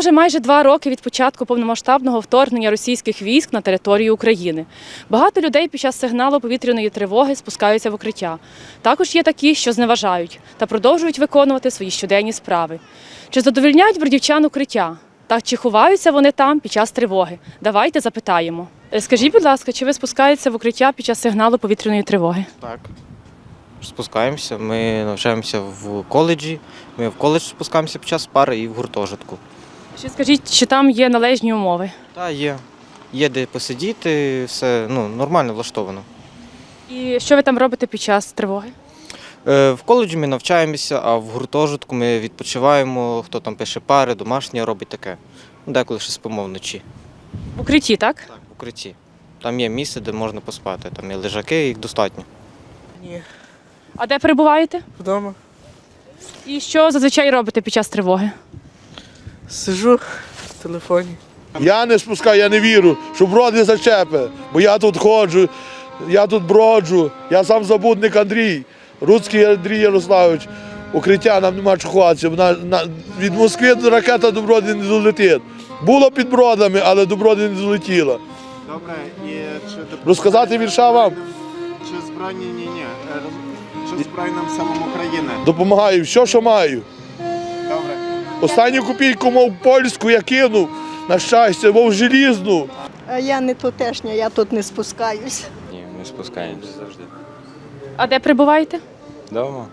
Вже майже два роки від початку повномасштабного вторгнення російських військ на територію України. Багато людей під час сигналу повітряної тривоги спускаються в укриття. Також є такі, що зневажають та продовжують виконувати свої щоденні справи. Чи задовольняють бродівчан укриття? Та чи ховаються вони там під час тривоги? Давайте запитаємо. Е, Скажіть, будь ласка, чи ви спускаєтеся в укриття під час сигналу повітряної тривоги? Так. Спускаємося. Ми навчаємося в коледжі. Ми в коледж спускаємося під час пари і в гуртожитку. Чи скажіть, чи там є належні умови? Та є. Є де посидіти, все ну, нормально влаштовано. І що ви там робите під час тривоги? Е, в коледжі ми навчаємося, а в гуртожитку ми відпочиваємо, хто там пише пари, домашнє робить таке. Ну, Деколи ще спимо вночі. В укритті, так? Так, в укритті. Там є місце, де можна поспати. Там є лежаки, їх достатньо. Ні, А де перебуваєте? вдома. І що зазвичай робите під час тривоги? Сижу в телефоні. Я не спускаю, я не вірю, що брод не зачепе, бо я тут ходжу, я тут броджу, я сам забудник Андрій, Руцький Андрій Ярославович. Укриття нам нема чого ховатися. На, на, від Москви ракета до броди не долетить. Було під бродами, але до броди не долетіла. Добре, і чи допомагає Розказати вірша вам? Чи збройні ні, ні. е, Чи Збройним силам України? Допомагаю, все, що маю. Останню копійку, мов польську, я кинув. На щастя, мов желізну. А я не тутешня, я тут не спускаюсь. Ні, ми спускаємося завжди. А де перебуваєте? Вдома?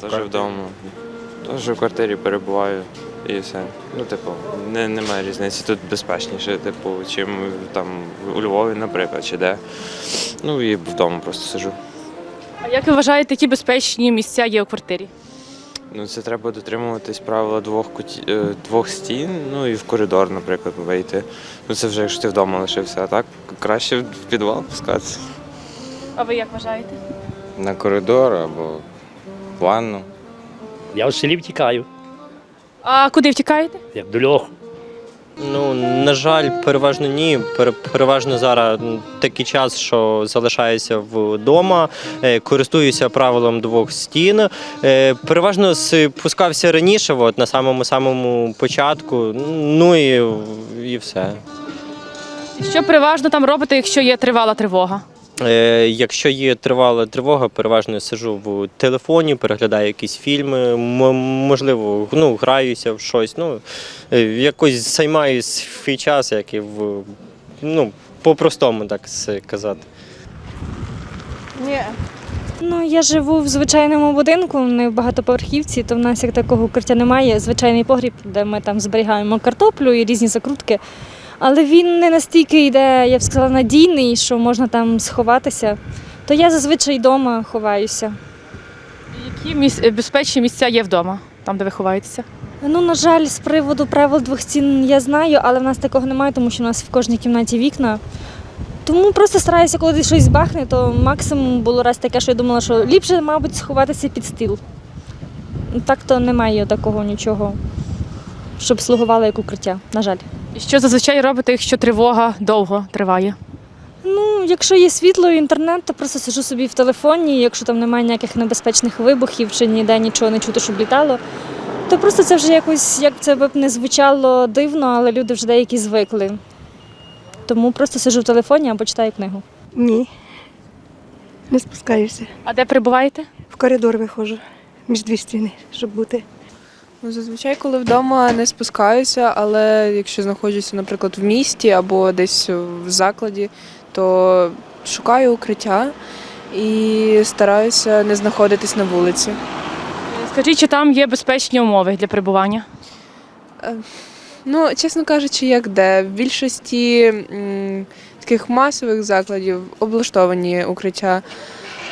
Теж вдома. Теж в квартирі перебуваю і все. Ну, типу, не, немає різниці. Тут безпечніше, типу, чим там у Львові, наприклад, чи де. Ну і вдома просто сижу. А як ви вважаєте, які безпечні місця є у квартирі? Ну, це треба дотримуватись правила двох куті... е, двох стін, ну і в коридор, наприклад, вийти. Ну це вже якщо ти вдома лишився, а так краще в підвал пускатися. А ви як вважаєте? на коридор або в ванну. Я в селі втікаю, А куди втікаєте? як до льоху. Ну, на жаль, переважно ні. Пере- Переважно зараз такий час, що залишаюся вдома, е, користуюся правилом двох стін. Е, Переважно спускався раніше, от, на самому самому початку. Ну і, і все. Що переважно там робите, якщо є тривала тривога? Е, Якщо є тривала тривога, переважно сижу в телефоні, переглядаю якісь фільми, можливо, ну, граюся в щось. Ну, е, якось займаю свій час, як і в ну, по-простому, так сказати. Ні. Ну, я живу в звичайному будинку, не в багатоповерхівці, то в нас як такого укриття немає. Звичайний погріб, де ми там зберігаємо картоплю і різні закрутки. Але він не настільки йде, я б сказала, надійний, що можна там сховатися. То я зазвичай вдома ховаюся. Які міс... е, безпечні місця є вдома, там, де ви ховаєтеся? Ну, на жаль, з приводу правил двох стін я знаю, але в нас такого немає, тому що у нас в кожній кімнаті вікна. Тому просто стараюся, коли десь щось бахне, то максимум було раз таке, що я думала, що ліпше, мабуть, сховатися під стіл. Так то немає такого нічого, щоб слугувало як укриття, на жаль. І що зазвичай робите, якщо тривога довго триває? Ну, якщо є світло і інтернет, то просто сиджу собі в телефоні, якщо там немає ніяких небезпечних вибухів чи ніде нічого не чути, щоб літало, то просто це вже якось, як це б не звучало дивно, але люди вже деякі звикли. Тому просто сиджу в телефоні або читаю книгу. Ні. Не спускаюся. А де перебуваєте? В коридор виходжу між дві стіни, щоб бути. Ну, зазвичай, коли вдома не спускаюся, але якщо знаходжуся, наприклад, в місті або десь в закладі, то шукаю укриття і стараюся не знаходитись на вулиці. Скажіть, чи там є безпечні умови для перебування? Ну, чесно кажучи, як де. В більшості м, таких масових закладів облаштовані укриття.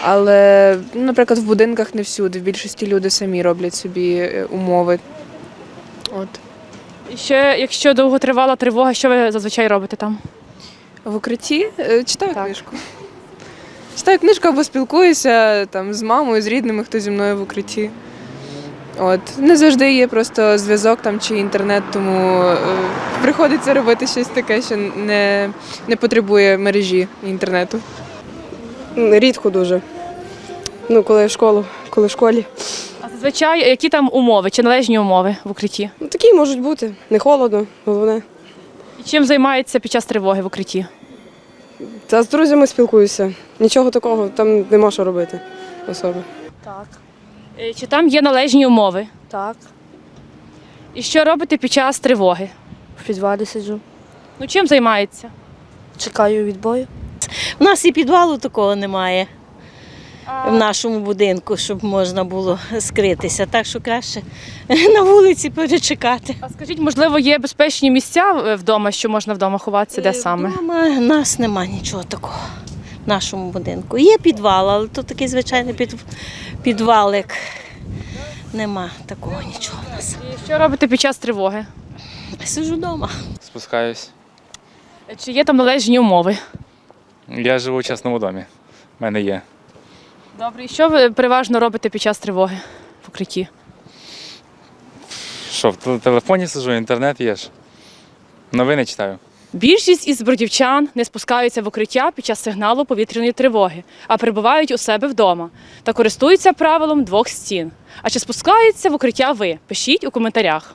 Але, наприклад, в будинках не всюди. В більшості люди самі роблять собі е, умови. От. І ще, якщо довго тривала тривога, що ви зазвичай робите там? В укритті Е, читаю Так. книжку. Читаю книжку або спілкуюся там, з мамою, з рідними, хто зі мною в укритті. От. Не завжди є просто зв'язок там чи інтернет, тому е, приходиться робити щось таке, що не, не потребує мережі інтернету. Рідко дуже. Ну, коли в школу, коли в школі. А Зазвичай, які там умови чи належні умови в укритті? Ну, такі можуть бути. Не холодно, головне. І чим займається під час тривоги в укритті? Та з друзями спілкуюся. Нічого такого, там нема що робити особи. Так. Чи там є належні умови? Так, І що робите під час тривоги? в підвалі сиджу. Ну чим займається? Чекаю відбою. У нас і підвалу такого немає в нашому будинку, щоб можна було скритися. Так що краще на вулиці перечекати. А скажіть, можливо, є безпечні місця е, вдома, що можна вдома ховатися? Де саме? Вдома у нас немає нічого такого в нашому будинку. Є підвал, але то такий звичайний під, підвалик. Нема такого нічого в нас. І що робите під час тривоги? Сижу вдома. Спускаюсь. Чи є там належні умови? Я живу в частному домі. У мене є. Добре, і що ви переважно робите під час тривоги в укритті? Що, в тел- телефоні сижу, інтернет є ж. Новини читаю. Більшість із бродівчан не спускаються в укриття під час сигналу повітряної тривоги, а перебувають у себе вдома та користуються правилом двох стін. А чи спускаються в укриття ви? Пишіть у коментарях.